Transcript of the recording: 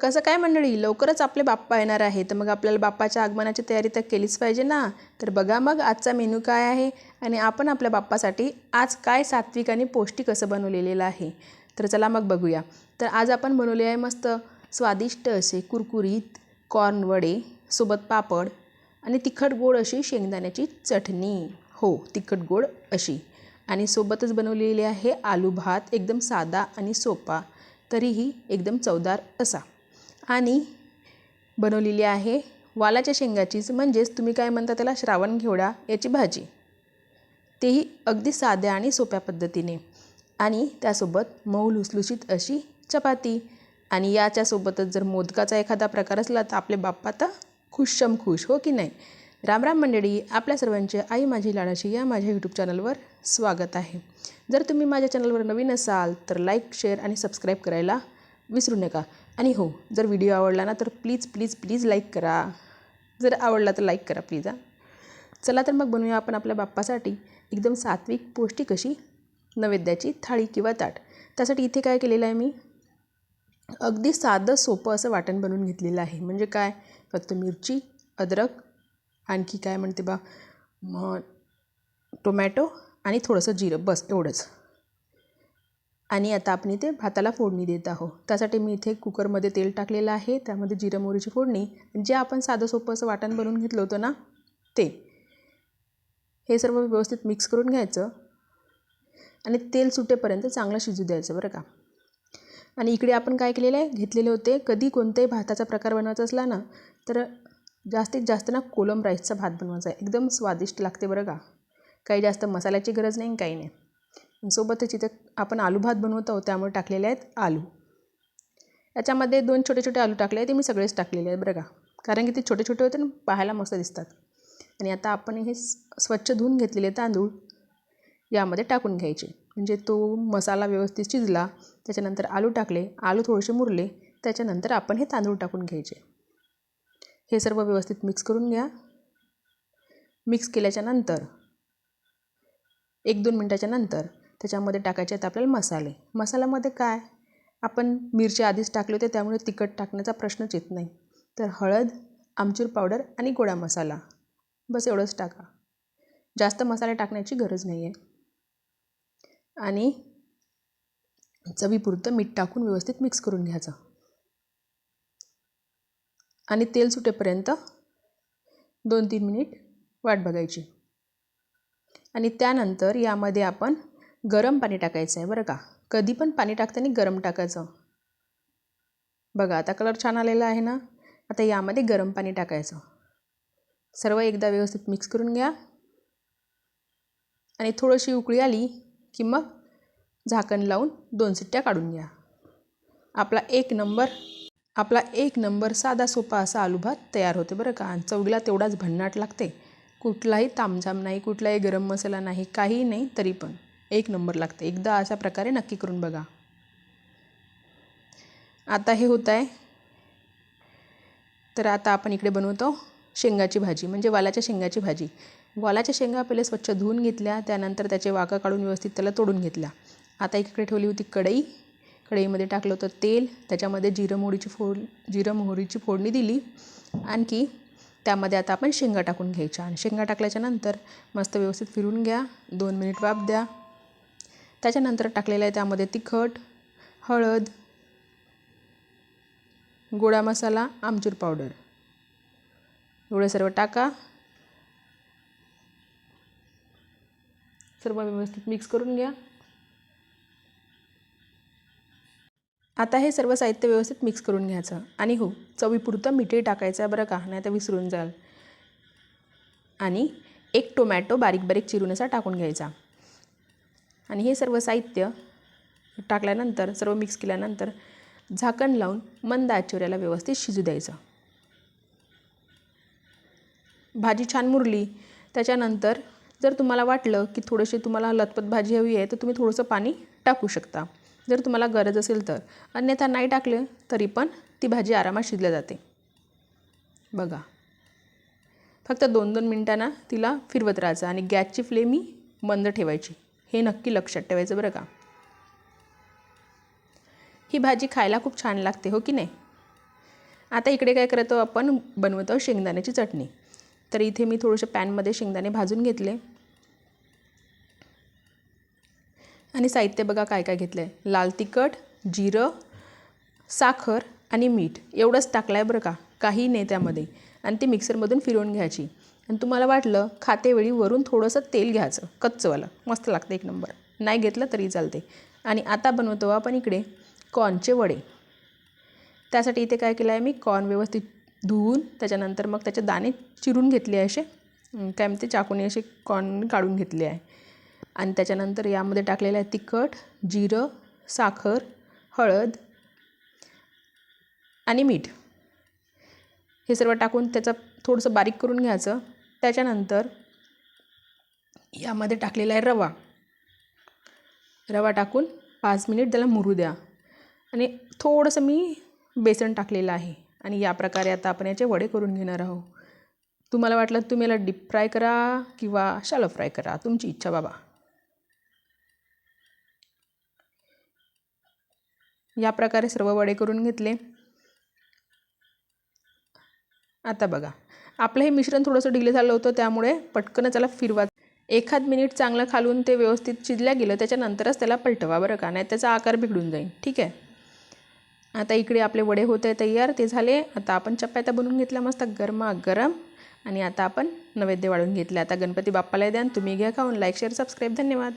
कसं काय मंडळी? लवकरच आपले बाप्पा येणार आहे तर मग आपल्याला बाप्पाच्या आगमनाची तयारी तर केलीच पाहिजे ना? तर बघा मग आजचा मेनू काय आहे आणि आपण आपल्या बाप्पासाठी आज काय सात्विक आणि पौष्टिक असं बनवलेलेलं आहे. तर चला मग बघूया. तर आज आपण बनवले आहे मस्त स्वादिष्ट असे कुरकुरीत कॉर्न वडे सोबत पापड आणि तिखट गोड अशी शेंगदाण्याची चटणी. हो तिखट गोड अशी. आणि सोबतच बनवलेली आहे आलू भात एकदम साधा आणि सोपा. तरीही एकदम चवदार असा. आणि बनवलेली आहे वालाच्या शेंगाचीच म्हणजेच तुम्ही काय म्हणता त्याला? श्रावण घेवडा याची भाजी. तेही अगदी साध्या आणि सोप्या पद्धतीने. आणि त्यासोबत मऊ लुसलुशीत अशी चपाती. आणि याच्यासोबतच जर मोदकाचा एखादा प्रकार असला तर आपले बाप्पा तर खुशम खुश हो की नाही? राम राम मंडळी आपल्या सर्वांचे आई माझी लाडाशी या माझ्या यूट्यूब चॅनलवर स्वागत आहे. जर तुम्ही माझ्या चॅनलवर नवीन असाल तर लाईक शेअर आणि सबस्क्राईब करायला विसरू नका. आणि हो जर व्हिडिओ आवडला ना तर प्लीज प्लीज प्लीज लाईक करा. जर आवडला तर लाईक करा प्लीज हां. चला तर मग बनवूया आपण आपल्या बाप्पासाठी एकदम सात्विक पौष्टिक अशी नैवेद्याची थाळी किंवा ताट. त्यासाठी इथे काय केलेलं आहे मी? अगदी साधं सोपं असं वाटण बनवून घेतलेलं आहे. म्हणजे काय? फक्त मिरची अद्रक आणखी काय म्हणते बा? मग टोमॅटो आणि थोडंसं जिरं बस एवढंच. आणि आता आपण इथे भाताला फोडणी देत आहो त्यासाठी मी इथे कुकरमध्ये तेल टाकलेलं आहे. त्यामध्ये जिरं मोहरीची फोडणी. जे आपण साधं सोपं असं वाटण बनवून घेतलं होतं ना ते. हे सर्व व्यवस्थित मिक्स करून घ्यायचं. आणि तेल सुटेपर्यंत चांगलं शिजू द्यायचं बरं का. आणि इकडे आपण काय केलेलं आहे? घेतलेले होते. कधी कोणत्याही भाताचा प्रकार बनवायचा असला ना तर जास्तीत जास्त ना कोलम राईसचा भात बनवायचा. आहे एकदम स्वादिष्ट लागते बरं का. काही जास्त मसाल्याची गरज नाही काही नाही. सोबतच इथं आपण आलू भात बनवत आहोत त्यामुळे टाकलेले आहेत आलू. याच्यामध्ये दोन छोटे छोटे आलू टाकले आहेत ते मी सगळेच टाकलेले आहेत बरं का. कारण की ते छोटे छोटे होते ना पाहायला मस्त दिसतात. आणि आता आपण हे स्वच्छ धुवून घेतलेले तांदूळ यामध्ये टाकून घ्यायचे. म्हणजे तो मसाला व्यवस्थित शिजला त्याच्यानंतर आलू टाकले आलू थोडेसे मुरले त्याच्यानंतर आपण हे तांदूळ टाकून घ्यायचे. हे सर्व व्यवस्थित मिक्स करून घ्या. मिक्स केल्याच्यानंतर एक दोन मिनटाच्या नंतर त्याच्यामध्ये टाकायचे आहेत आपल्याला मसाले. मसाल्यामध्ये काय? आपण मिरची आधीच टाकले होते त्यामुळे तिखट टाकण्याचा प्रश्नच येत नाही. तर हळद आमचूर पावडर आणि गोडा मसाला. बस एवढंच टाका. जास्त मसाले टाकण्याची गरज नाही आहे आणि चवीपुरतं मीठ टाकून व्यवस्थित मिक्स करून घ्यायचं. आणि तेल सुटेपर्यंत दोन तीन मिनिट वाट बघायची. आणि त्यानंतर यामध्ये आपण गरम पाणी टाकायचं आहे बरं का. कधी पण पाणी टाकताना गरम टाकायचं. बघा आता कलर छान आलेला आहे ना? आता यामध्ये गरम पाणी टाकायचं. सर्व एकदा व्यवस्थित मिक्स करून घ्या. आणि थोडीशी उकळी आली की मग झाकण लावून दोन सिट्ट्या काढून घ्या. आपला एक नंबर आपला एक नंबर साधा सोपा असा आलू भात तयार होते बरं का. आणि चवळीला तेवढाच भन्नाट लागते. कुठलाही तामझाम नाही कुठलाही गरम मसाला नाही काहीही नाही तरी पण. एक नंबर लागते. एकदा अशा प्रकारे नक्की करून बघा. आता हे होत आहे. तर आता आपण इकडे बनवतो शेंगाची भाजी म्हणजे वालाच्या शेंगाची भाजी. वालाच्या शेंगा पहिले स्वच्छ धुवून घेतल्या त्यानंतर त्याचे वाका काढून व्यवस्थित त्याला तोडून घेतल्या. आता इकडे ठेवली होती कढई. कढईमध्ये टाकलं होतं तेल. त्याच्यामध्ये जिरं मोहरीची फोड जिरं मोहरीची फोडणी दिली. आणखी त्यामध्ये आता आपण शेंगा टाकून घ्यायच्या. आणि शेंगा टाकल्याच्यानंतर मस्त व्यवस्थित फिरून घ्या. दोन मिनिट वाफ द्या. त्याच्यानंतर टाकलेलं आहे त्यामध्ये तिखट हळद गोडा मसाला आमचूर पावडर. एवढे सर्व टाका. सर्व व्यवस्थित मिक्स करून घ्या. आता हे सर्व साहित्य व्यवस्थित मिक्स करून घ्यायचं. आणि हो चवीपुरतं मीठही टाकायचं आहे बरं का नाही तर विसरून जाल. आणि एक टोमॅटो बारीक बारीक चिरून असा टाकून घ्यायचा. आणि हे सर्व साहित्य टाकल्यानंतर सर्व मिक्स केल्यानंतर झाकण लावून मंद आचोऱ्याला व्यवस्थित शिजू द्यायचं. भाजी छान मुरली. त्याच्यानंतर जर तुम्हाला वाटलं की थोडेसे तुम्हाला लतपत भाजी हवी आहे तर तुम्ही थोडंसं पाणी टाकू शकता. जर तुम्हाला गरज असेल तर. अन्यथा नाही टाकले तरी पण ती भाजी आरामात शिजल्या जाते. बघा. फक्त दोन दोन मिनटांना तिला फिरवत राहायचं आणि गॅसची फ्लेम ही मंद ठेवायची. हे नक्की लक्षात ठेवायचं बरं का. ही भाजी खायला खूप छान लागते हो की नाही? आता इकडे काय करतो आपण बनवतो शेंगदाण्याची चटणी. तर इथे मी थोडेसे पॅनमध्ये शेंगदाणे भाजून घेतले. आणि साहित्य बघा काय काय घेतलं आहे लाल तिखट जिरं साखर आणि मीठ एवढंच टाकलं आहे बरं का. काही नाही त्यामध्ये. आणि ते मिक्सरमधून फिरवून घ्यायची. आणि तुम्हाला वाटलं खातेवेळी वरून थोडंसं तेल घ्यायचं कच्चंवालं. मस्त लागतं एक नंबर. नाही घेतलं तरी चालते. आणि आता बनवतो आपण इकडे कॉर्नचे वडे. त्यासाठी इथे काय केलं आहे मी? कॉर्न व्यवस्थित धुवून त्याच्यानंतर मग त्याचे दाणे चिरून घेतले आहे असे काय म्हणते? चाकूने असे कॉर्न काढून घेतले आहे. आणि त्याच्यानंतर यामध्ये टाकलेलं आहे तिखट जिरं साखर हळद आणि मीठ. हे सर्व टाकून त्याचं थोडंसं बारीक करून घ्यायचं. त्याच्यानंतर यामध्ये टाकलेला आहे रवा. रवा टाकून पाच मिनिट त्याला मुरू द्या. आणि थोडंसं मी बेसन टाकलेलं आहे. आणि या प्रकारे आता आपण याचे वडे करून घेणार आहोत. तुम्हाला वाटलं तुम्ही याला डीप फ्राय करा किंवा शालो फ्राय करा? तुमची इच्छा बाबा. या प्रकारे सर्व वडे करून घेतले. आता बघा. आपलं हे मिश्रण थोडंसं ढिले झालं होतं त्यामुळे पटकन त्याला फिरवा. एखाद मिनिट चांगलं खालून ते व्यवस्थित शिजल्या गेलं त्याच्यानंतरच त्याला पलटवा बरं का नाही त्याचा आकार बिघडून जाईल. ठीक आहे? आता इकडे आपले वडे होत आहे तयार ते झाले. आता आपण चपात्या बनवून घेतल्या मस्त गरमा गरम आणि आता आपण नैवेद्य वाढून घेतले. आता गणपती बाप्पाला द्या तुम्ही घ्या खाऊन. लाईक शेअर सबस्क्राईब धन्यवाद.